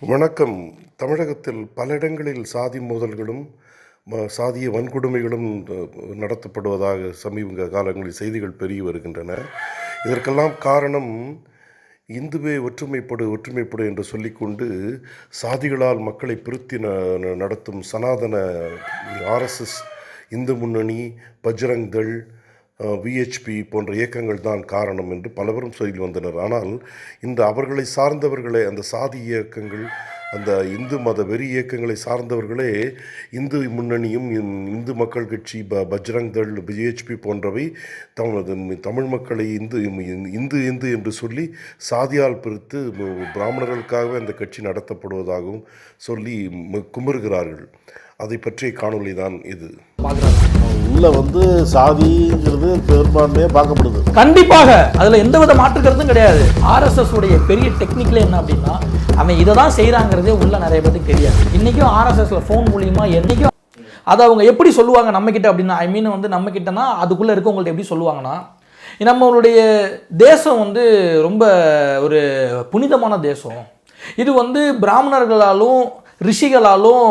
வணக்கம். தமிழகத்தில் பல இடங்களில் சாதி மோதல்களும் ம- சாதிய வன்கொடுமைகளும் நடத்தப்படுவதாக சமீப காலங்களில் செய்திகள் பெருகி வருகின்றன. இதற்கெல்லாம் காரணம் இந்துவே ஒற்றுமைப்படு ஒற்றுமைப்படு என்று சொல்லிக்கொண்டு சாதிகளால் மக்களை பிரித்தி ந- ந- நடத்தும் சனாதன ஆர்எஸ்எஸ் இந்து முன்னணி பஜ்ரங் தள் விஹெச்பி போன்ற இயக்கங்கள் தான் காரணம் என்று பலவரும் சொல்லி வந்தனர். ஆனால் இந்த அவர்களை சார்ந்தவர்களே அந்த சாதி இயக்கங்கள் அந்த இந்து மத வெறி இயக்கங்களை சார்ந்தவர்களே இந்து முன்னணியும் இந்- இந்து மக்கள் கட்சி ப பஜ்ரங் தள் விஹெச்பி போன்றவை தமது தமிழ் மக்களை இந்து இந்து இந்து என்று சொல்லி சாதியால் பிரித்து பிராமணர்களுக்காகவே அந்த கட்சி நடத்தப்படுவதாகவும் சொல்லி குமுறுகிறார்கள். அதை பற்றிய காணொளி தான் இது. உள்ள வந்து சாதிங்கிறது பெரும்பான்மையாக பார்க்கப்படுது. கண்டிப்பாக அதுல எந்த வித மாற்றுக்கிறதும் கிடையாது. ஆர்எஸ்எஸ் உடைய பெரிய டெக்னிக்கில் என்ன அப்படின்னா அவன் இதை தான் செய்கிறாங்கிறதே உள்ள நிறைய பேருக்கு தெரியாது. இன்னைக்கும் ஆர்எஸ்எஸ்ல ஃபோன் மூலியமா என்னைக்கும் அதை அவங்க எப்படி சொல்லுவாங்க நம்ம கிட்ட அப்படின்னா ஐ மீன் வந்து நம்ம கிட்டனா அதுக்குள்ள இருக்கவங்கள்ட்ட எப்படி சொல்லுவாங்கன்னா நம்மளுடைய தேசம் வந்து ரொம்ப ஒரு புனிதமான தேசம். இது வந்து பிராமணர்களாலும் ரிஷிகளாலும்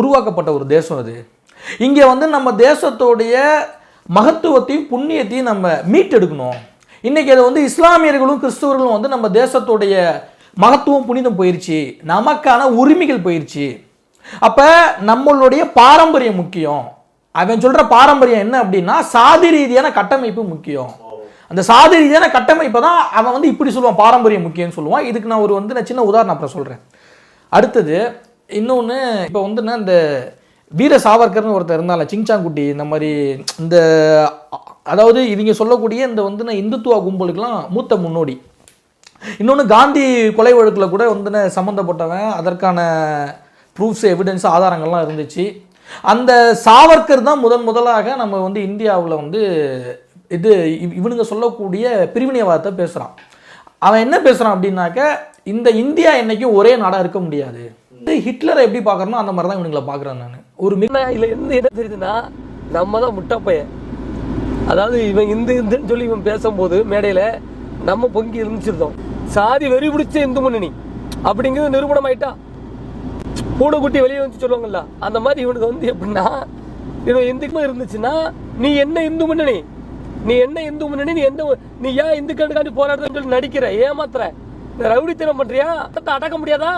உருவாக்கப்பட்ட ஒரு தேசம் அது. இங்கே வந்து நம்ம தேசத்தோடைய மகத்துவத்தையும் புண்ணியத்தையும் நம்ம மீட்டெடுக்கணும். இன்றைக்கி அது வந்து இஸ்லாமியர்களும் கிறிஸ்துவர்களும் வந்து நம்ம தேசத்துடைய மகத்துவம் புனிதம் போயிருச்சு. நமக்கான உரிமைகள் போயிருச்சு. அப்போ நம்மளுடைய பாரம்பரியம் முக்கியம். அவன் சொல்கிற பாரம்பரியம் என்ன அப்படின்னா சாதி ரீதியான கட்டமைப்பு முக்கியம். அந்த சாதி ரீதியான கட்டமைப்பை தான் அவன் வந்து இப்படி சொல்லுவான் பாரம்பரியம் முக்கியம்னு சொல்லுவான். இதுக்கு நான் ஒரு வந்து நான் சின்ன உதாரணம் அப்புறம் சொல்கிறேன் அடுத்தது இன்னொன்று இப்போ வந்து என்ன இந்த வீர சாவர்கர்னு ஒருத்தர் இருந்தால சிங்சாங்குட்டி இந்த மாதிரி இந்த அதாவது இவங்க சொல்லக்கூடிய இந்த வந்து இந்துத்துவ கும்பலுக்கெல்லாம் மூத்த முன்னோடி. இன்னொன்று காந்தி கொலை வழக்கில் கூட வந்து சம்மந்தப்பட்டவன் அதற்கான ப்ரூஃப்ஸ் எவிடன்ஸ் ஆதாரங்கள்லாம் இருந்துச்சு. அந்த சாவர்கர் தான் முதன் முதலாக நம்ம வந்து இந்தியாவில் வந்து இது இவ்- இவனுங்க சொல்லக்கூடிய பிரிவினைவாதத்தை பேசுகிறான் அவன் என்ன பேசுகிறான் அப்படின்னாக்க இந்த இந்தியா என்னைக்கும் ஒரே நாடாக இருக்க முடியாது. இந்த ஹிட்லரை எப்படி பார்க்குறனோ அந்த மாதிரி தான் இவனுங்களை பார்க்குறேன் நான். ஒரு மிக இதில் எந்த என்ன தெரியுதுன்னா நம்ம தான் முட்டப்பையன். அதாவது இவன் இந்து இந்துன்னு சொல்லி இவன் பேசும்போது மேடையில் நம்ம பொங்கி இருந்துச்சிருந்தோம் சாதி வெறி பிடிச்ச இந்து முன்னணி அப்படிங்கிறது நிரூபணம் ஆயிட்டா பூனைக்குட்டி வெளியே வந்து சொல்லுவாங்கல்ல அந்த மாதிரி இவனுக்கு வந்து எப்படின்னா இவன் இந்துக்குமா இருந்துச்சுன்னா நீ என்ன இந்து முன்னணி? நீ என்ன இந்து முன்னணி நீ எந்த நீ ஏன் இந்துக்களுக்காண்டி போராடுறன்னு சொல்லி நடிக்கிற ஏமாத்துற? இந்த ரவுடித்தனம் பண்றியா? அடக்க முடியாதா?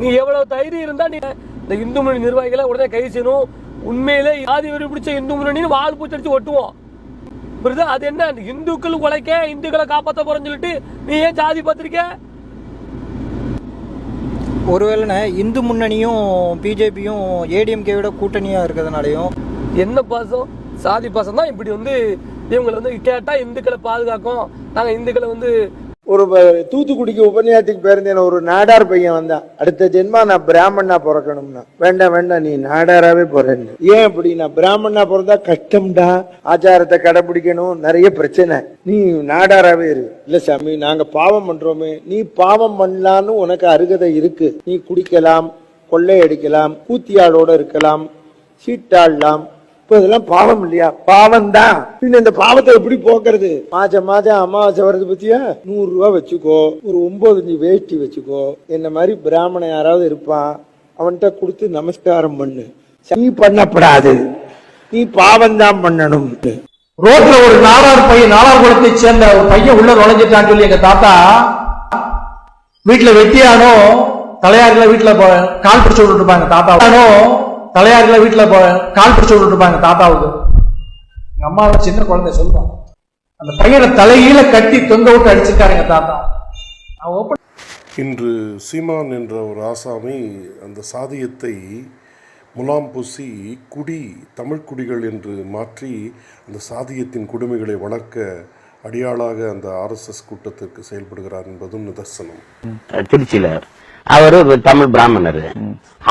நீ எவ்வளவு தைரியம் இருந்தா நீ இந்த இந்து முன்னணி நிர்வாகிகளை உடனே கைது செய்யணும் உண்மையிலே ஆதி வெறி பிடிச்ச இந்து முன்னணின்னு வால் பூச்சடிச்சு ஒட்டுவோம். புரியுதா? அது என்ன? இந்துக்கள் உழைக்க இந்துக்களை காப்பாற்ற போறேன்னு சொல்லிட்டு நீ ஏன் ஜாதி பார்த்திருக்க ஒருவேளை இந்து முன்னணியும் பிஜேபியும் ஏடிஎம்கே விட கூட்டணியாக இருக்கிறதுனாலையும் என்ன பாசம்? சாதி பாசம் தான் இப்படி வந்து இவங்களை வந்து கேட்டால் இந்துக்களை பாதுகாக்கும். நாங்கள் இந்துக்களை வந்து ஒரு ப- தூத்துக்குடிக்கு உபன்யாசத்துக்கு பேருந்தேன் ஒரு நாடார் பையன் வந்தான். அடுத்த ஜென்மா நான் பிராமணா பிறக்கணும்னா. வேண்டாம் வேண்டாம் நீ நாடாராவே பிறன்னு. ஏன் அப்படி நான் பிராமணனா பிறந்தா கஷ்டம்டா. ஆச்சாரத்தை கடைபிடிக்கணும். நிறைய பிரச்சனை. நீ நாடாராவே இரு. இல்ல சாமி நாங்க பாவம் பண்றோமே. நீ பாவம் பண்ணலான்னு உனக்கு அருகதை இருக்கு. நீ குடிக்கலாம் கொள்ளையடிக்கலாம் கூத்தியாளோட இருக்கலாம் சீட்டாடலாம் இப்போ இதெல்லாம் பாவம் இல்லையா? பாவம் தான் பின்ன இந்த பாவத்தை எப்படி போக்குறது? மாசம் மாசம் அமாவாசை வர்றது பத்தியா? நூறு ரூபா வச்சுக்கோ. ஒரு ஒன்பது அஞ்சு வேஷ்டி வச்சுக்கோ. என்ன மாதிரி பிராமணன் யாராவது இருப்பான் அவன்கிட்ட கொடுத்து நமஸ்காரம் பண்ணு. நீ பண்ணப்படாது. நீ பாவம் தான் பண்ணணும். ரோட்ல ஒரு நாலார் பையன் நாலார் குளத்தை சேர்ந்த ஒரு பையன் உள்ள நுழைஞ்சிட்டான்னு சொல்லி எங்க தாத்தா வீட்டுல வெட்டியானோ தலையாரில வீட்டுல கால் பிடிச்சு விட்டுருப்பாங்க இருப்பாங்க தலையாரில வீட்டுல கால் பிடிச்சு விட்டுட்டு இருப்பாங்க தாத்தாவுக்கு. எங்க அம்மாவை சின்ன குழந்தை சொல்லுவான் அந்த பையனை தலைகீழ கட்டி தொங்க விட்டு அடிச்சிருக்காரு எங்க தாத்தா இன்று சீமான் என்ற ஒரு ஆசாமி அந்த சாதியத்தை முலாம் பூசி குடி தமிழ் குடிகள் என்று மாற்றி அந்த சாதியத்தின் குடுமைகளை வளர்க்க அடியாளாக அந்த ஆர்எஸ்எஸ் கூட்டத்திற்கு செயல்படுகிறார் என்பதும் நிதர்சனம். திருச்சியில அவர் தமிழ் பிராமணர்.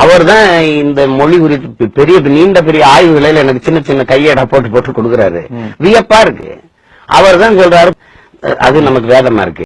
அவர் தான் இந்த மொழி குறித்து பெரிய நீண்ட பெரிய ஆய்வுகளை எனக்கு சின்ன சின்ன கையேடா போட்டு போட்டு கொடுக்கறாரு. வியப்பா இருக்கு. அவர் தான் சொல்றாரு அது நமக்கு வேதமா இருக்கு.